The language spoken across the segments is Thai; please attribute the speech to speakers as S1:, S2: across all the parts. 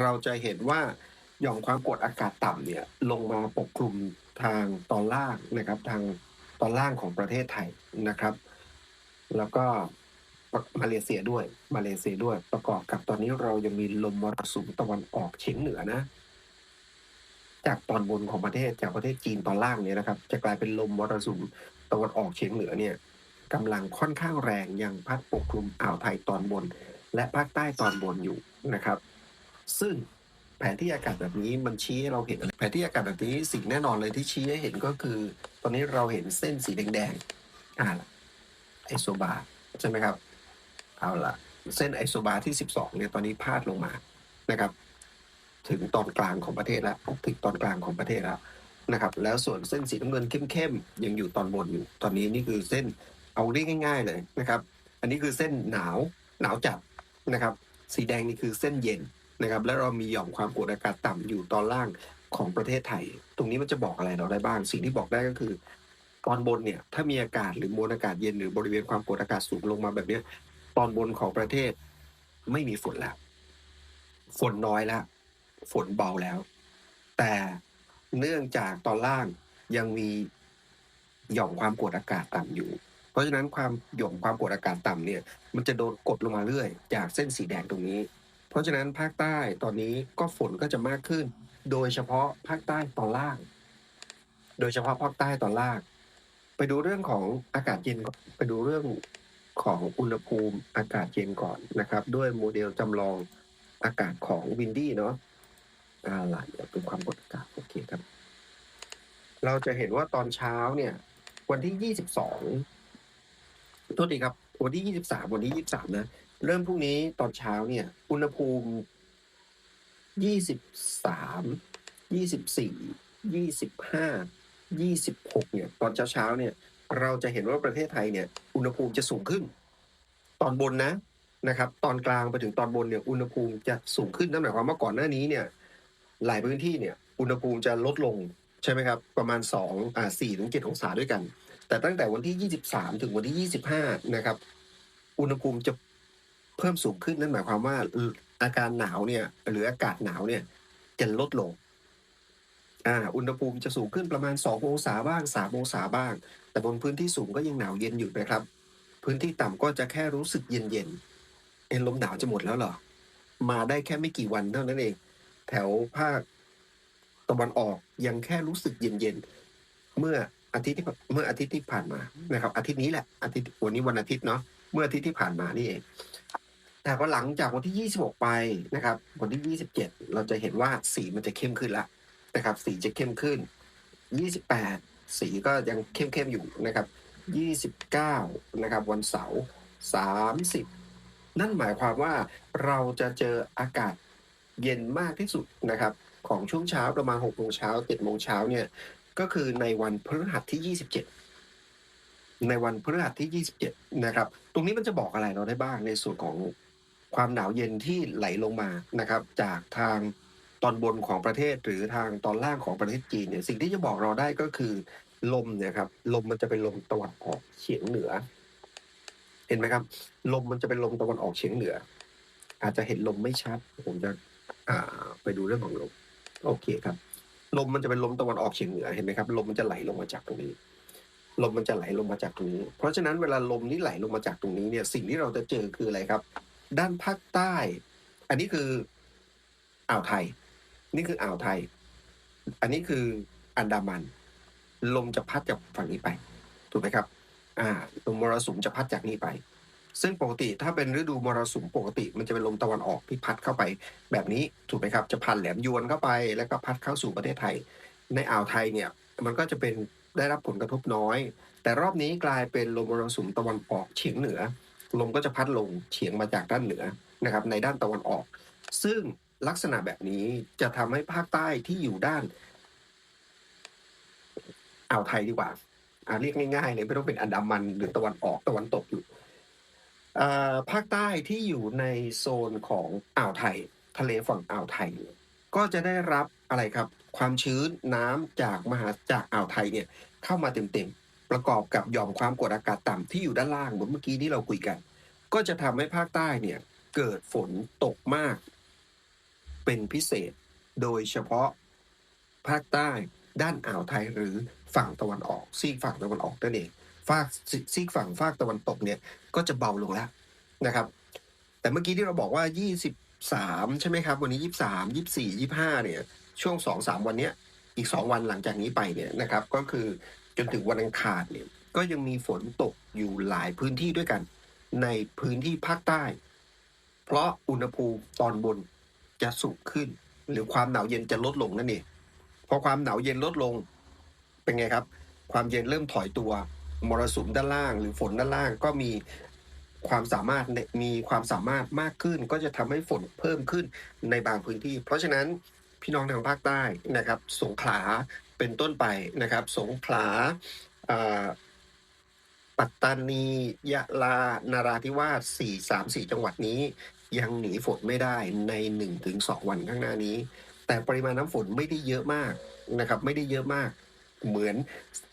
S1: เราจะเห็นว่าหย่อมความกดอากาศต่ำเนี่ยลงมาปกคลุมทางตอนล่างนะครับทางตอนล่างของประเทศไทยนะครับ แล้วก็มาเลเซียด้วยมาเลเซียด้วย ประกอบกับตอนนี้เรายังมีลมมรสุมตะวันออกเฉียงเหนือนะ จากตอนบนของประเทศจากประเทศจีนตอนล่างเนี่ยนะครับ จะกลายเป็นลมมรสุมตะวันออกเฉียงเหนือเนี่ยกำลังค่อนข้างแรงยังพัดปกคลุมอ่าวไทยตอนบน และภาคใต้ตอนบนอยู่นะครับ ซึ่งแผนที่อากาศแบบนี้มันชี้ให้เราเห็นอะไรแผนที่อากาศแบบนี้สิ่งแน่นอนเลยที่ชี้ให้เห็นก็คือ ตอนนี้เราเห็นเส้นสีแดงๆอ่าล่ะไอโซบาใช่ไหมครับ เอาล่ะเส้นไอโซบาที่ 12เนี่ยตอนนี้พาดลงมานะครับ ถึงตอนกลางของประเทศแล้วถึงตอนกลางของประเทศแล้วนะครับ แล้วส่วนเส้นสีน้ำเงินเข้มๆยังอยู่ตอนบนอยู่ ตอนนี้นี่คือเส้นเอาเรียกง่าย ๆ เลยนะครับ อันนี้คือเส้นหนาวหนาวจัดนะครับ สีแดงนี่คือเส้นเย็น นะครับแล้วเรามีหย่อมความกดอากาศต่ำอยู่ตอนล่างของประเทศไทย ตรงนี้มันจะบอกอะไรเราได้บ้าง สิ่งที่บอกได้ก็คือ ตอนบนเนี่ยถ้ามีอากาศหรือมวลอากาศเย็นหรือบริเวณความกดอากาศสูงลงมาแบบนี้ตอนบนของประเทศไม่มีฝนแล้ว ฝนน้อยแล้วฝนเบาแล้ว แต่เนื่องจากตอนล่างยังมีหย่อมความกดอากาศต่ำอยู่ เพราะฉะนั้นความหย่อมความกดอากาศต่ำเนี่ย มันจะโดนกดลงมาเรื่อย จากเส้นสีแดงตรงนี้ เพราะฉะนั้นภาคใต้ตอนนี้ก็ฝนก็จะมากขึ้น โดยเฉพาะภาคใต้ตอนล่าง โดยเฉพาะภาคใต้ตอนล่าง ไปดูเรื่องของอากาศเย็นก่อนไปดูเรื่องของอุณหภูมิอากาศเย็นก่อนนะครับ ด้วยโมเดลจำลองอากาศของวินดี้เนาะอ่าล่ะเดี๋ยวเป็นความกดอากาศโอเคครับ เราจะเห็นว่าตอนเช้าเนี่ย วันที่ยี่สิบสองโทษทีครับ วันที่ยี่สิบสามวันที่ยี่สิบสามนะ เริ่มพรุ่งนี้ตอนเช้าเนี่ย อุณหภูมิยี่สิบสามยี่สิบสี่ยี่สิบห้ายี่สิบหกเนี่ย ตอนเช้าเช้าเนี่ย เราจะเห็นว่าประเทศไทยเนี่ย อุณหภูมิจะสูงขึ้น ตอนบนนะนะครับ ตอนกลางไปถึงตอนบนเนี่ย อุณหภูมิจะสูงขึ้นนั่นหมายความว่าก่อนหน้านี้เนี่ย หลายพื้นที่เนี่ย อุณหภูมิจะลดลงใช่ไหมครับ ประมาณสองอ่าสี่ถึงเจ็ดองศาด้วยกัน แต่ตั้งแต่วันที่ยี่สิบสามถึงวันที่ยี่สิบห้านะครับ อุณหภูมิจะ เพิ่มสูงขึ้นนั่นหมายความว่าอาการหนาวเนี่ย หรืออากาศหนาวเนี่ย จะลดลง อ่า อุณหภูมิจะสูงขึ้นประมาณสององศาบ้างสามองศาบ้าง แต่บนพื้นที่สูงก็ยังหนาวเย็นอยู่นะครับ พื้นที่ต่ำก็จะแค่รู้สึกเย็นเย็นเอ็นลมหนาวจะหมดแล้วเหรอ มาได้แค่ไม่กี่วันเท่านั้นเอง แถวภาคตะวันออกยังแค่รู้สึกเย็นเย็นเมื่ออาทิตย์ที่เมื่ออาทิตย์ที่ผ่านมานะครับ อาทิตย์นี้แหละอาทิตย์วันนี้วันอาทิตย์เนาะเมื่ออาทิตย์ที่ผ่านมานี่เอง แต่พอหลังจากวันที่ 26 ไปนะครับ วันที่ 27 เราจะเห็นว่าสีมันจะเข้มขึ้นละนะครับ สีจะเข้มขึ้น 28 สีก็ยังเข้มๆอยู่นะครับ 29 นะครับ วันเสาร์ 30 นั่นหมายความว่าเราจะเจออากาศเย็นมากที่สุดนะครับ ของช่วงเช้าประมาณ6โมงเช้า7โมงเช้าเนี่ย ก็คือในวันพฤหัสที่ 27ในวันพฤหัสที่ 27 นะครับ ตรงนี้มันจะบอกอะไรเราได้บ้างในส่วนของ ความหนาวเย็นที่ไหลลงมานะครับ จากทางตอนบนของประเทศหรือทางตอนล่างของประเทศจีนเนี่ยสิ่งที่จะบอกเราได้ก็คือ ลมเนี่ยครับลมมันจะเป็นลมตะวันออกเฉียงเหนือ เห็นไหมครับ ลมมันจะเป็นลมตะวันออกเฉียงเหนือ อาจจะเห็นลมไม่ชัด ผมจะอ่าไปดูเรื่องของลมโอเคครับ ลมมันจะเป็นลมตะวันออกเฉียงเหนือเห็นไหมครับ ลมมันจะไหลลงมาจากตรงนี้ ลมมันจะไหลลงมาจากตรงนี้ เพราะฉะนั้นเวลาลมนี้ไหลลงมาจากตรงนี้เนี่ย สิ่งที่เราจะเจอคืออะไรครับ ด้านภาคใต้ อันนี้คืออ่าวไทย นี่คืออ่าวไทย อันนี้คืออันดามัน ลมจะพัดจากฝั่งนี้ไปถูกไหมครับ อ่าลมมรสุมจะพัดจากนี้ไป ซึ่งปกติถ้าเป็นฤดูมรสุมปกติ มันจะเป็นลมตะวันออกที่พัดเข้าไป แบบนี้ถูกไหมครับ จะพันแหลมยวนเข้าไป แล้วก็พัดเข้าสู่ประเทศไทย ในอ่าวไทยเนี่ยมันก็จะเป็นได้รับผลกระทบน้อย แต่รอบนี้กลายเป็นลมมรสุมตะวันออกเฉียงเหนือ ลมก็จะพัดลงเฉียงมาจากด้านเหนือนะครับในด้านตะวันออก ซึ่งลักษณะแบบนี้จะทำให้ภาคใต้ที่อยู่ด้านอ่าวไทยดีกว่าอาเรียกง่ายๆเลยไม่ต้องเป็นอันดามันหรือตะวันออกตะวันตกอยู่ภาคใต้ที่อยู่ในโซนของอ่าวไทย ทะเลฝั่งอ่าวไทย ก็จะได้รับอะไรครับ ความชื้นน้ำจากมหาจากอ่าวไทยเนี่ยเข้ามาเต็มๆ ประกอบกับหย่อมความกดอากาศต่ำที่อยู่ด้านล่างเหมือนเมื่อกี้ที่เราคุยกัน ก็จะทำให้ภาคใต้เนี่ยเกิดฝนตกมาก เป็นพิเศษ โดยเฉพาะภาคใต้ด้านอ่าวไทยหรือฝั่งตะวันออก ซีกฝั่งตะวันออกนั่นเองฝากซีซีกฝั่งฝากตะวันตกเนี่ยก็จะเบาลงแล้วนะครับ แต่เมื่อกี้ที่เราบอกว่า 23 ใช่ไหมครับ วันนี้ 23 24 25เนี่ยช่วง 2-3 วันเนี้ยอีก 2 วันหลังจากนี้ไปเนี่ยนะครับ ก็คือ จนถึงวันอังคารเนี่ยก็ยังมีฝนตกอยู่หลายพื้นที่ด้วยกัน ในพื้นที่ภาคใต้ เพราะอุณหภูมิตอนบนจะสูงขึ้น หรือความหนาวเย็นจะลดลงนั่นเองพอความหนาวเย็นลดลงเป็นไงครับ ความเย็นเริ่มถอยตัวมรสุมด้านล่าง หรือฝนด้านล่างก็มีความสามารถมีความสามารถมากขึ้น ก็จะทำให้ฝนเพิ่มขึ้นในบางพื้นที่ เพราะฉะนั้นพี่น้องทางภาคใต้นะครับ สงขลา เป็นต้นไปนะครับ สงขลาปัตตานี ยะลา นาราธิวาสสี่สามสี่จังหวัดนี้ ยังหนีฝนไม่ได้ในหนึ่งถึงสองวันข้างหน้านี้ แต่ปริมาณน้ำฝนไม่ได้เยอะมากนะครับ ไม่ได้เยอะมาก เหมือน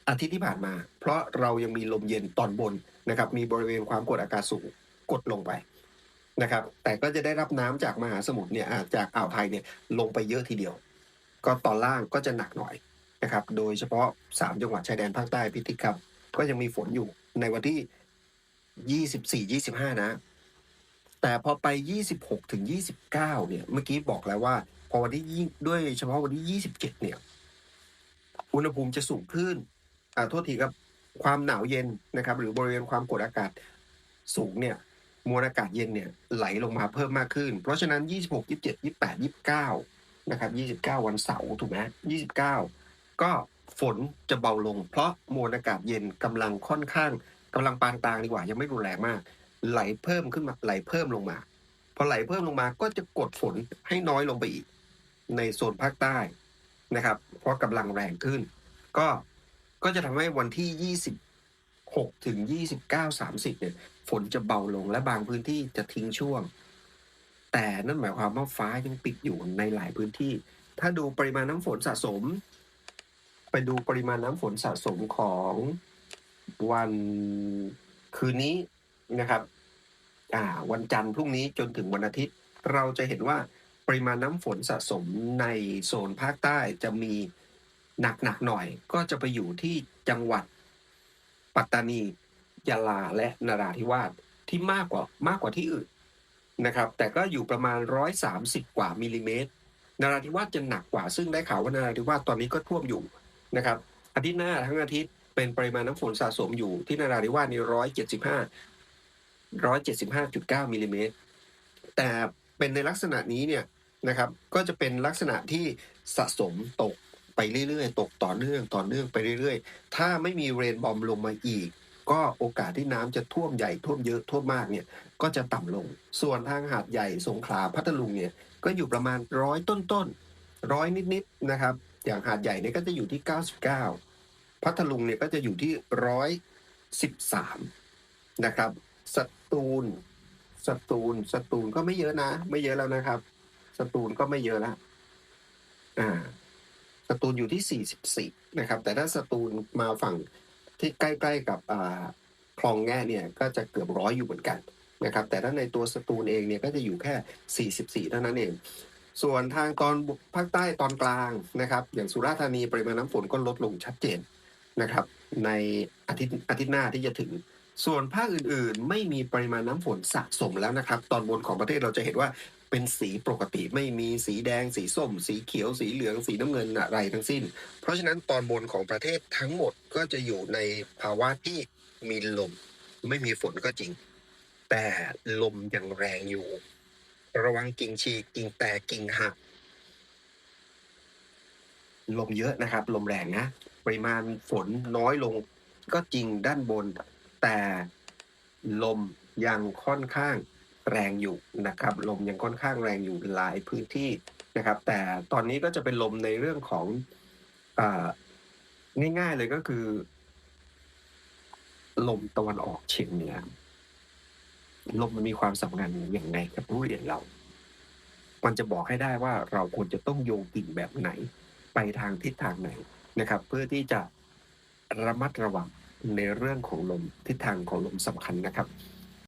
S1: อาทิตย์ที่ผ่านมา เพราะเรายังมีลมเย็นตอนบนนะครับ มีบริเวณความกดอากาศสูงกดลงไปนะครับ แต่ก็จะได้รับน้ำจากมหาสมุทรเนี่ยจากอ่าวไทยเนี่ยลงไปเยอะทีเดียว ก็ตอนล่างก็จะหนักหน่อย นะครับ โดยเฉพาะสามจังหวัดชายแดนภาคใต้พิติครับ ก็ยังมีฝนอยู่ในวันที่ยี่สิบสี่ยี่สิบห้านะ แต่พอไปยี่สิบหกถึงยี่สิบเก้าเนี่ย เมื่อกี้บอกแล้วว่า พอวันที่ด้วยเฉพาะวันที่ยี่สิบเจ็ดเนี่ย อุณหภูมิจะสูงขึ้น อ่า โทษทีครับ ความหนาวเย็นนะครับ หรือบริเวณความกดอากาศสูงเนี่ยมวลอากาศเย็นเนี่ยไหลลงมาเพิ่มมากขึ้น เพราะฉะนั้น 26 27 28 29 นะครับ 29 วันเสาร์ถูกไหม29 ก็ฝนจะเบาลง เพราะมวลอากาศเย็นกำลังค่อนข้างกำลังปานกลางดีกว่า ยังไม่รุนแรงมาก ไหลเพิ่มขึ้นมาไหลเพิ่มลงมาพอไหลเพิ่มลงมาก็จะกดฝนให้น้อยลงไปอีก ในโซนภาคใต้นะครับ เพราะกำลังแรงขึ้น ก็ก็จะทำให้วันที่ 26 ถึง 29 30 เนี่ย ฝนจะเบาลงและบางพื้นที่จะทิ้งช่วง แต่นั่นหมายความว่าฟ้ายังปิดอยู่ในหลายพื้นที่ ถ้าดูปริมาณน้ำฝนสะสม ไปดูปริมาณน้ำฝนสะสมของวันคืนนี้นะครับ อ่า วันจันทร์พรุ่งนี้จนถึงวันอาทิตย์ เราจะเห็นว่าปริมาณน้ำฝนสะสมในโซนภาคใต้จะมีหนักหนักหน่อย ก็จะไปอยู่ที่จังหวัดปัตตานียะลาและนราธิวาสที่มากกว่ามากกว่าที่อื่นนะครับ แต่ก็อยู่ประมาณร้อยสามสิบกว่ามิลลิเมตรนราธิวาสจะหนักกว่าซึ่งได้ข่าวว่านราธิวาสตอนนี้ก็ท่วมอยู่ นะครับอาทิตย์หน้าทั้งอาทิตย์เป็นปริมาณน้ำฝนสะสมอยู่ที่นราธิวาสนี่ร้อยเจ็ดสิบห้าร้อยเจ็ดสิบห้าจุดเก้ามิลลิเมตรแต่เป็นในลักษณะนี้เนี่ยนะครับ ก็จะเป็นลักษณะที่สะสมตกไปเรื่อยๆ ตกต่อเนื่องต่อเนื่องไปเรื่อยๆ ถ้าไม่มีเรนบอมลงมาอีก ก็โอกาสที่น้ำจะท่วมใหญ่ท่วมเยอะท่วมมากเนี่ยก็จะต่ำลง ส่วนทางหาดใหญ่สงขลาพัทลุงเนี่ยก็อยู่ประมาณร้อยต้นๆร้อยนิดๆนะครับ อย่างหาดใหญ่เนี่ยก็จะอยู่ที่ 99 พัทลุงเนี่ยก็จะอยู่ที่ร้อยสิบสามนะครับ สตูล สตูล สตูลก็ไม่เยอะนะ ไม่เยอะแล้วนะครับ สตูลก็ไม่เยอะแล้วอ่า สตูลอยู่ที่ 44 นะครับ แต่ถ้าสตูลมาฝั่งที่ใกล้ๆกับอ่าคลองแง่เนี่ยก็จะเกือบร้อยอยู่เหมือนกันนะครับ แต่ถ้าในตัวสตูลเองเนี่ยก็จะอยู่แค่ 44 เท่านั้นเอง ส่วนทางตอนภาคใต้ตอนกลางนะครับ อย่างสุราษฎร์ธานีปริมาณน้ำฝนก็ลดลงชัดเจนนะครับ ในอาทิตย์อาทิตย์หน้าที่จะถึง ส่วนภาคอื่นๆ ไม่มีปริมาณน้ำฝนสะสมแล้วนะครับ ตอนบนของประเทศเราจะเห็นว่าเป็นสีปกติไม่มีสีแดง สีส้ม สีเขียว สีเหลือง สีน้ำเงินอะไรทั้งสิ้น เพราะฉะนั้นตอนบนของประเทศทั้งหมดก็จะอยู่ในภาวะที่มีลม ไม่มีฝนก็จริง แต่ลมยังแรงอยู่ ระวังกิ่งฉีกกิ่งแตกกิ่งหักลมเยอะนะครับ ลมแรงนะปริมาณฝนน้อยลงก็จริงด้านบน แต่ลมยังค่อนข้างแรงอยู่นะครับ ลมยังค่อนข้างแรงอยู่หลายพื้นที่นะครับ แต่ตอนนี้ก็จะเป็นลมในเรื่องขององ่ายๆเลยก็คือ ลมตะวันออกเฉียงเหนือ ลมมันมีความสำคัญอย่างไรกับผู้เรียนเรา มันจะบอกให้ได้ว่าเราควรจะต้องโยงกิ่งแบบไหน ไปทางทิศทางไหนนะครับ เพื่อที่จะระมัดระวังในเรื่องของลมทิศทางของลมสำคัญนะครับ